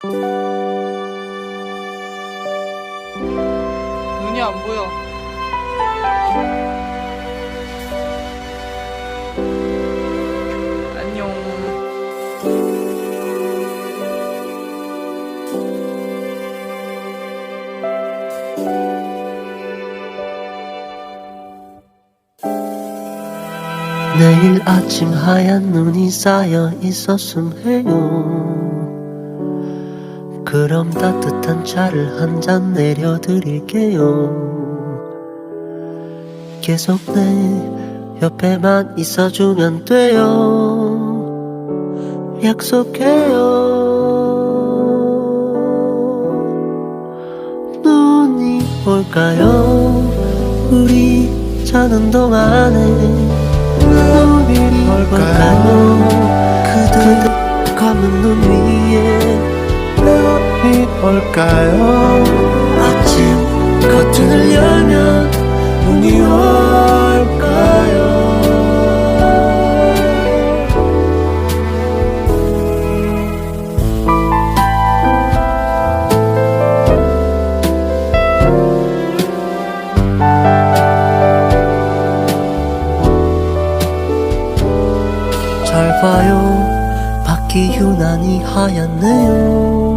눈이 안 보여. 안녕. 내일 아침 하얀 눈이 쌓여 있었음 해요 그럼 따뜻한 차를 한 잔 내려드릴게요. 계속 내 옆에만 있어주면 돼요. 약속해요. 눈이 올까요? 우리 자는 동안에 눈이 올까요? 그대 감은 눈 위에 이 올까요? 아침 커튼을 열면 눈이 올까요? 잘 봐요. 밖이 유난히 하얗네요